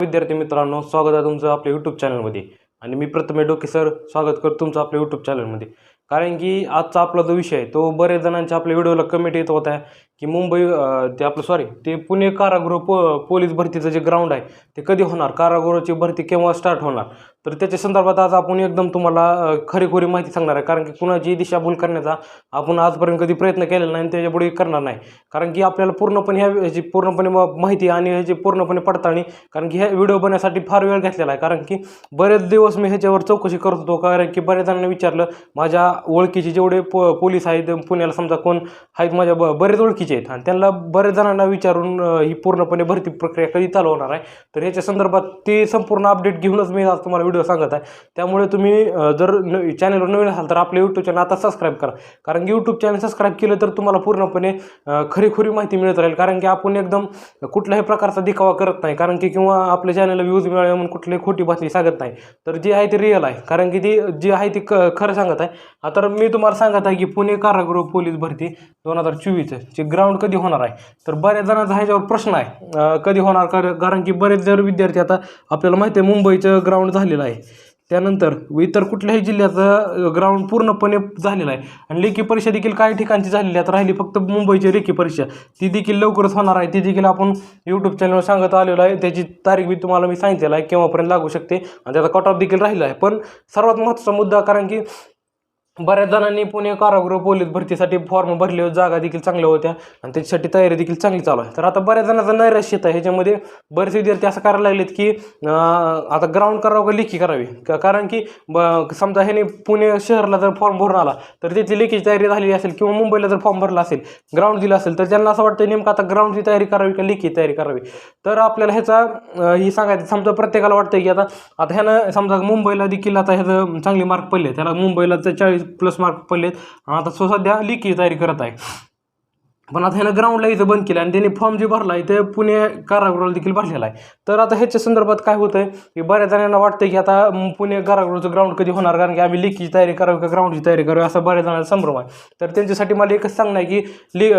विद्यार्थी मित्रांनो स्वागत आहे तुमचं आपल्या यूट्यूब चॅनलमध्ये आणि मी प्रथमे डोके सर स्वागत करतो तुमचं आपल्या यूट्यूब चॅनलमध्ये कारण की आजचा आपला जो विषय आहे तो बऱ्याच जणांच्या आपल्या व्हिडिओला कमेंट येत होता की मुंबई ते आपलं सॉरी ते पुणे कारागृह पो पोलीस भरतीचं जे ग्राउंड आहे ते कधी होणार? कारागृहाची भरती केव्हा स्टार्ट होणार? तर त्याच्या संदर्भात आज आपण एकदम तुम्हाला अं, खरीखुरी माहिती सांगणार आहे. कारण की कुणाची दिशाभूल करण्याचा आपण आजपर्यंत कधी प्रयत्न केलेला नाही आणि त्याच्यापुढे करणार नाही. कारण की आपल्याला पूर्णपणे ह्या ह्याची पूर्णपणे माहिती आणि ह्याची पूर्णपणे पडताळणी कारण की ह्या व्हिडिओ बनण्यासाठी फार वेळ घेतलेला आहे. कारण की बरेच दिवस मी ह्याच्यावर चौकशी करत होतो. कारण की बऱ्याच जणांनी विचारलं माझ्या ओळखीचे जेवढे प पोलीस आहेत पुण्याला समजा कोण आहेत माझ्या ब बरेच ओळखीचे आहेत. आणि त्यांना बरेच जणांना विचारून ही पूर्णपणे भरती प्रक्रिया कधी चालू होणार आहे? तर ह्याच्या संदर्भात ते संपूर्ण अपडेट घेऊनच मी आज तुम्हाला व्हिडिओ सांगत आहे. त्यामुळे तुम्ही जर न चॅनलवर नवीन असाल तर आपलं यूट्यूब चॅनल आता सबस्क्राईब करा. कारण की यूट्यूब चॅनल सबस्क्राईब केलं तर तुम्हाला पूर्णपणे खरीखुरी माहिती मिळत राहील. कारण की आपण एकदम कुठल्याही प्रकारचा दिखावा करत नाही. कारण की किंवा आपल्या चॅनलला व्ह्यूज मिळावे म्हणून कुठलीही खोटी बातमी सांगत नाही. तर जी आहे ती रिअल आहे. कारण की ती जी आहे ती क खरं सांगत आहे. आता मी तुम्हाला सांगत आहे की पुणे कारागृह पोलीस भरती दोन हजार चोवीसचे ग्राउंड कधी होणार आहे? तर बऱ्याच जणांचा ह्याच्यावर प्रश्न आहे. कधी होणार? कारण की बरेच जर विद्यार्थी आता आपल्याला माहिती आहे मुंबईचं ग्राउंड झालेलं आहे. त्यानंतर इतर कुठल्याही जिल्ह्याचं ग्राउंड पूर्णपणे झालेलं आहे. आणि लेखी परीक्षा देखील काही ठिकाणची झालेली आहे राहिली फक्त मुंबईची लेखी परीक्षा. ती देखील लवकरच होणार आहे. ती देखील आपण यूट्यूब चॅनलवर सांगत आलेलो आहे. त्याची तारीख मी तुम्हाला मी सांगितलेलं आहे. केव्हापर्यंत लागू शकते? आणि त्याचा कट ऑफ देखील राहिला आहे. पण सर्वात महत्त्वाचा मुद्दा कारण की बऱ्याच जणांनी पुणे कारागृह पोलीस भरतीसाठी फॉर्म भरले होते, जागा देखील चांगल्या होत्या आणि त्याच्यासाठी तयारी देखील चांगली चालू आहे. तर आता बऱ्याच जणांचा नैराश्य येत आहे. ह्याच्यामध्ये बरेच विद्यार्थी असं करायला लागलेत की आता ग्राउंड करावं का लेखी करावी? का- कारण की ब- समजा ह्याने पुणे शहराला जर फॉर्म भरून आला तर त्याची लेखीची तयारी झालेली असेल किंवा मुंबईला जर फॉर्म भरला असेल ग्राउंड दिला असेल तर त्यांना असं वाटतं नेमकं आता ग्राउंडची तयारी करावी का लेखी तयारी करावी? तर आपल्याला ह्याचा ही सांगायचं समजा प्रत्येकाला वाटतं की आता आता ह्यानं समजा मुंबईला देखील आता ह्याचं चांगले मार्क पडले त्याला मुंबईला तर चाळीस प्लस मार्क पडलेत. आता सो सध्या लिखी तयारी करत आहे. पण आता ह्यानं ग्राउंडला इथं बंद केलं आणि त्यांनी फॉर्म जे भरला आहे ते पुणे कारागृहाला देखील भरलेला आहे. तर आता ह्याच्या संदर्भात काय होतं आहे की बऱ्याच जणांना वाटतं की आता पुणे कारागृहाचं ग्राउंड कधी होणार? कारण की आम्ही लेखीची तयारी करावी का ग्राउंडची तयारी करावी असं बऱ्याच जणांना संभ्रम आहे. तर त्यांच्यासाठी मला एकच सांगणं आहे की ले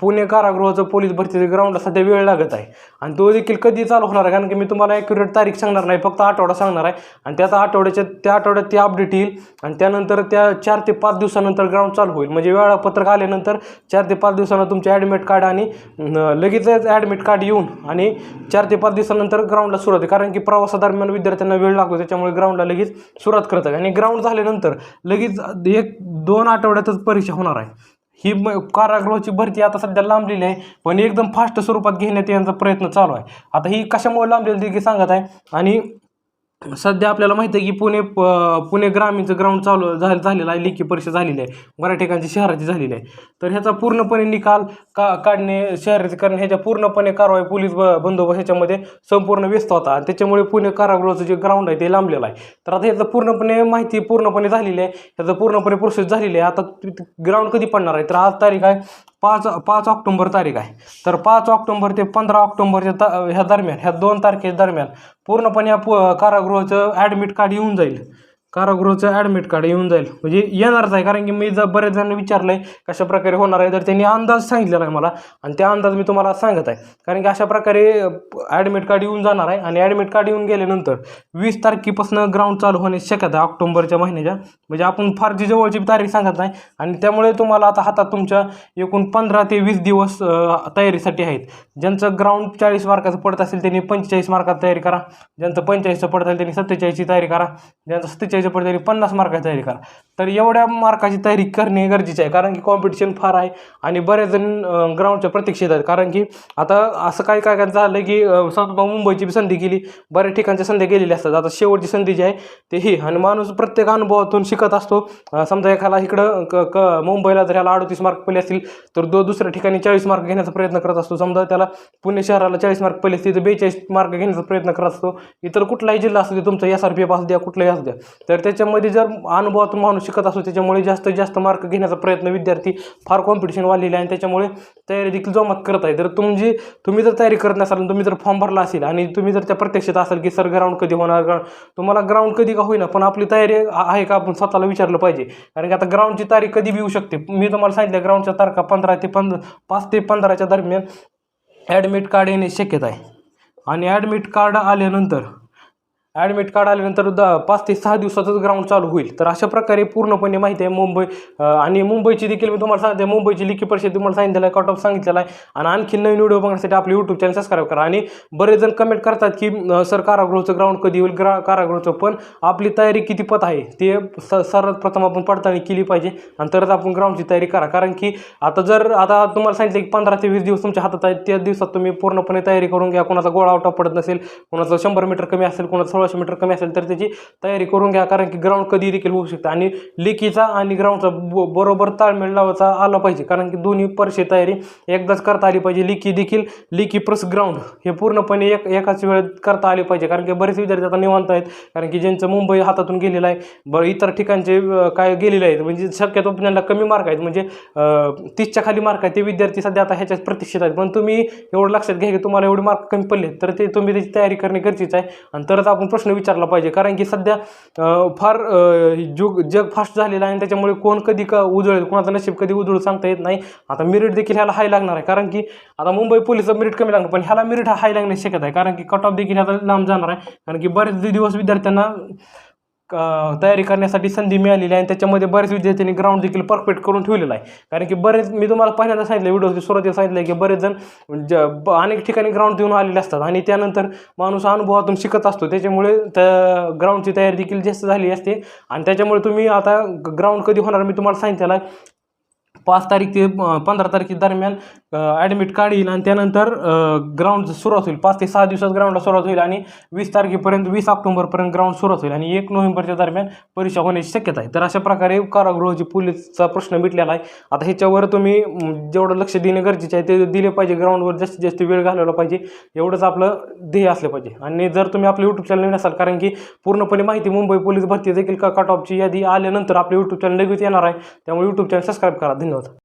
पुणे कारागृहाचं पोलीस भरतीचं ग्राउंडला सध्या वेळ लागत आहे. आणि तो देखील कधी चालू होणार आहे? कारण की मी तुम्हाला ॲक्युरेट तारीख सांगणार नाही फक्त आठवडा सांगणार आहे. आणि त्याचा आठवड्याच्या त्या आठवड्यात ते अपडेट येईल आणि त्यानंतर त्या चार ते पाच दिवसानंतर ग्राउंड चालू होईल. म्हणजे वेळापत्रक आल्यानंतर चार ते पाच दिवसानंतर तुमचे ॲडमिट कार्ड आणि लगेचच ॲडमिट कार्ड येऊन आणि चार ते पाच दिवसानंतर ग्राउंडला सुरुवात आहे कारण की प्रवासादरम्यान विद्यार्थ्यांना वेळ लागतो त्याच्यामुळे ग्राउंडला लगेच सुरुवात करत आहे आणि ग्राउंड झाल्यानंतर लगेच एक दोन आठवड्यातच परीक्षा होणार आहे. ही कारागृहाची भरती आता सध्या लांबलेली आहे पण एकदम फास्ट स्वरूपात घेण्यात येण्याचा प्रयत्न चालू आहे. आता ही कशामुळे लांबलेली देखील सांगत आहे. आणि सध्या आपल्याला माहिती आहे की पुणे प- पुणे ग्रामीणचं ग्राउंड चालू झालं झालेलं आहे लेखी परीक्षा झालेली आहे. बऱ्याच ठिकाणची शहराची झालेली आहे. तर ह्याचा पूर्णपणे निकाल का काढणे शहरीकरण ह्याच्या पूर्णपणे कारवाई पोलीस ब बंदोबस्त ह्याच्यामध्ये संपूर्ण व्यस्त होता. आणि त्याच्यामुळे पुणे कारागृहाचं जे ग्राउंड आहे ते लांबलेलं आहे. तर आता ह्याचं पूर्णपणे माहिती पूर्णपणे झालेली आहे. ह्याचं पूर्णपणे प्रोसेस झालेली आहे. आता ग्राउंड कधी पडणार आहे? तर आज तारीख आहे पाच पाच ऑक्टोंबर तारीख आहे. तर पाच ऑक्टोंबर ते पंधरा ऑक्टोंबरच्या त ह्या दरम्यान ह्या दोन तारखेदरम्यान पूर्णपणे या पु कारागृहाचं ॲडमिट कार्ड येऊन जाईल. कारागृहाचं ॲडमिट कार्ड येऊन जाईल. म्हणजे येणारच आहे कारण की मी जर बरेच जणांनी विचारलं आहे कशा प्रकारे होणार आहे तर त्यांनी अंदाज सांगितलेला आहे मला. आणि त्या अंदाज मी तुम्हाला सांगत आहे. कारण की अशा प्रकारे ॲडमिट कार्ड येऊन जाणार आहे. आणि ॲडमिट कार्ड येऊन गेल्यानंतर वीस तारखेपासून ग्राउंड चालू होण्याची शक्यता आहे ऑक्टोबरच्या महिन्याच्या. म्हणजे आपण फार जी जवळची तारीख सांगत नाही. आणि त्यामुळे तुम्हाला आता हातात तुमच्या एकूण पंधरा ते वीस दिवस तयारीसाठी आहेत. ज्यांचं ग्राउंड चाळीस मार्काचं पडत असेल त्यांनी पंचेचाळीस मार्कात तयारी करा. ज्यांचं पंचेचाळीसचं पडत असेल त्यांनी सत्तेचाळीसची तयारी करा. ज्यांचं सत्तेचाळीस सत्तेचाळीसचं पडत पन्नास मार्काची तयारी करा. तर एवढ्या मार्काची तयारी करणे गरजेचे आहे. कारण की कॉम्पिटिशन फार आहे आणि बरेच जण ग्राउंडच्या प्रतीक्षेत आहेत कारण की आता असं काय काय काय झालं की समजा मुंबईची बी संधी गेली. बऱ्याच ठिकाणच्या संधी गेलेल्या असतात. आता शेवटची संधी जी आहे ते ही. आणि माणूस प्रत्येक अनुभवातून शिकत असतो. समजा एखादा इकडं क क मुंबईला जर ह्याला अडतीस मार्क पडले असतील तर दो दुसऱ्या ठिकाणी चाळीस मार्क घेण्याचा प्रयत्न करत असतो. समजा त्याला पुणे शहराला चाळीस मार्क पडले असतील तर बेचाळीस मार्क घेण्याचा प्रयत्न करत असतो. इतर कुठलाही जिल्हा असू दे तुमचा एस आर पी एफ असू द्या कुठलाही असू द्या. तर त्याच्यामध्ये जर अनुभवातून माणूस शिकत असतो त्याच्यामुळे जास्तीत जास्त मार्क घेण्याचा प्रयत्न विद्यार्थी फार कॉम्पिटिशन वाढलेले आहे आणि त्याच्यामुळे तयारी देखील जोमात करत आहे. तर तुमची तुम्ही जर तयारी करत नसाल तुम्ही जर फॉर्म भरला असेल आणि तुम्ही जर त्या प्रत्यक्षात असाल की सर ग्राउंड कधी होणार? ग्राउंड तुम्हाला ग्राउंड कधी का होईना पण आपली तयारी आहे का? आपण स्वतःला विचारलं पाहिजे. कारण की आता ग्राउंडची तारीख कधी येऊ शकते? मी तुम्हाला सांगितलं ग्राउंडच्या तारखा पंधरा ते पंध पाच ते पंधराच्या दरम्यान ॲडमिट कार्ड येणे शक्यता आहे. आणि ॲडमिट कार्ड आल्यानंतर ॲडमिट कार्ड आल्यानंतर द पाच ते सहा दिवसातच ग्राउंड चालू होईल. तर अशा प्रकारे पूर्णपणे माहिती आहे मुंबई आणि मुंबईची देखील मी तुम्हाला सांगते मुंबईची लिखी परिषद तुम्हाला सांगितलेलं आहे कट ऑफ सांगितलेला आहे. आणि आणखी नवीन व्हिडिओ बघण्यासाठी आपले यूट्यूब चॅनल सबस्क्राईब करा. आणि बरेच जण कमेंट करतात की सर कारागृहचं ग्राउंड कधी होईल? ग्रा कारागृहचं. पण आपली तयारी किती पत आहे? ते स सर्वात प्रथम आपण पडताळणी केली पाहिजे. आणि तरच आपण ग्राउंडची तयारी करा. कारण की आता जर आता तुम्हाला सांगितलं की पंधरा ते वीस दिवस तुमच्या हातात आहेत. त्या दिवसात तुम्ही पूर्णपणे तयारी करून घ्या. कोणाचा गोळा पडत नसेल कोणाचं शंभर मीटर कमी असेल कोणाचा सोळाशे मीटर कमी असेल तर त्याची तयारी करून घ्या कारण की ग्राउंड कधी देखील होऊ शकतं. आणि लिकीचा आणि ग्राउंडचा ब बरोबर ताळमेळ लावायचा आला पाहिजे कारण की दोन्ही परशी तयारी एकदाच करता आली पाहिजे. लिकी देखील लिकी प्लस ग्राउंड हे पूर्णपणे एक एकाच वेळेत करता आले पाहिजे कारण की बरेच विद्यार्थी आता निवांत आहेत कारण की ज्यांचं मुंबई हातातून गेलेलं आहे बरं इतर ठिकाणचे काय गेलेले आहेत म्हणजे शक्यतो त्यांना कमी मार्क आहेत म्हणजे तीसच्या खाली मार्क आहेत ते विद्यार्थी सध्या आता ह्याच्यात प्रतीक्षित आहेत. पण तुम्ही एवढं लक्षात घ्या की तुम्हाला एवढे मार्क कमी पडले तर ते तुम्ही त्याची तयारी करणे गरजेचं आहे. आणि तरच आपण प्रश्न विचारला पाहिजे. कारण की सध्या फार जुग जग फास्ट झालेलं आहे आणि त्याच्यामुळे कोण कधी का उजळेल कोणाचं नशीब कधी उजळू सांगता येत नाही. आता मेरिट देखील ह्याला हाय लागणार आहे. कारण की आता मुंबई पोलिसचं मेरिट कमी लागणार पण ह्याला मेरिट हा हाय लागण्याची शक्यता आहे. कारण की कट ऑफ देखील ह्याला लांब जाणार आहे. कारण की बरेच दिवस विद्यार्थ्यांना तयारी करण्यासाठी संधी मिळालेली आहे आणि त्याच्यामध्ये बरेच विद्यार्थ्यांनी ग्राउंड देखील परफेक्ट करून ठेवलेलं आहे. कारण की बरेच मी तुम्हाला पहिल्यांदा सांगितलं व्हिडिओ सुरुवातीला सांगितलं की बरेच जण ज ब- अनेक ठिकाणी ग्राउंड देऊन आलेले असतात आणि त्यानंतर माणूस अनुभवातून शिकत असतो. त्याच्यामुळे त्या ग्राउंडची तयारी देखील जास्त झाली असते. आणि त्याच्यामुळे तुम्ही आता ग्राउंड कधी होणार मी तुम्हाला सांगितलेलं पाच तारीख ते पंधरा तारखे दरम्यान ॲडमिट कार्ड येईल आणि त्यानंतर ग्राउंड सुरुवात होईल. पाच ते सहा दिवसात ग्राउंडला सुरुवात होईल आणि वीस तारखेपर्यंत वीस ऑक्टोबरपर्यंत ग्राउंड सुरुवात होईल आणि एक नोव्हेंबरच्या दरम्यान परीक्षा होण्याची शक्यता आहे. तर अशा प्रकारे कारागृहाची पोलीसचा प्रश्न मिटलेला आहे. आता ह्याच्यावर तुम्ही जेवढं लक्ष देणे गरजेचे आहे ते दिले पाहिजे. ग्राउंडवर जास्तीत जास्त वेळ घालवला पाहिजे. एवढंच आपलं ध्येय असलं पाहिजे. आणि जर तुम्ही आपलं यूट्यूब चॅनल नसाल कारण की पूर्णपणे माहिती मुंबई पोलीस भरती देखील का कट ऑफची यादी आल्यानंतर आपलं यूट्यूब चॅनल लगेच येणार आहे. त्यामुळे यूट्यूब चॅनल सबस्क्राईब करा. धन्यवाद. ধন্যবাদ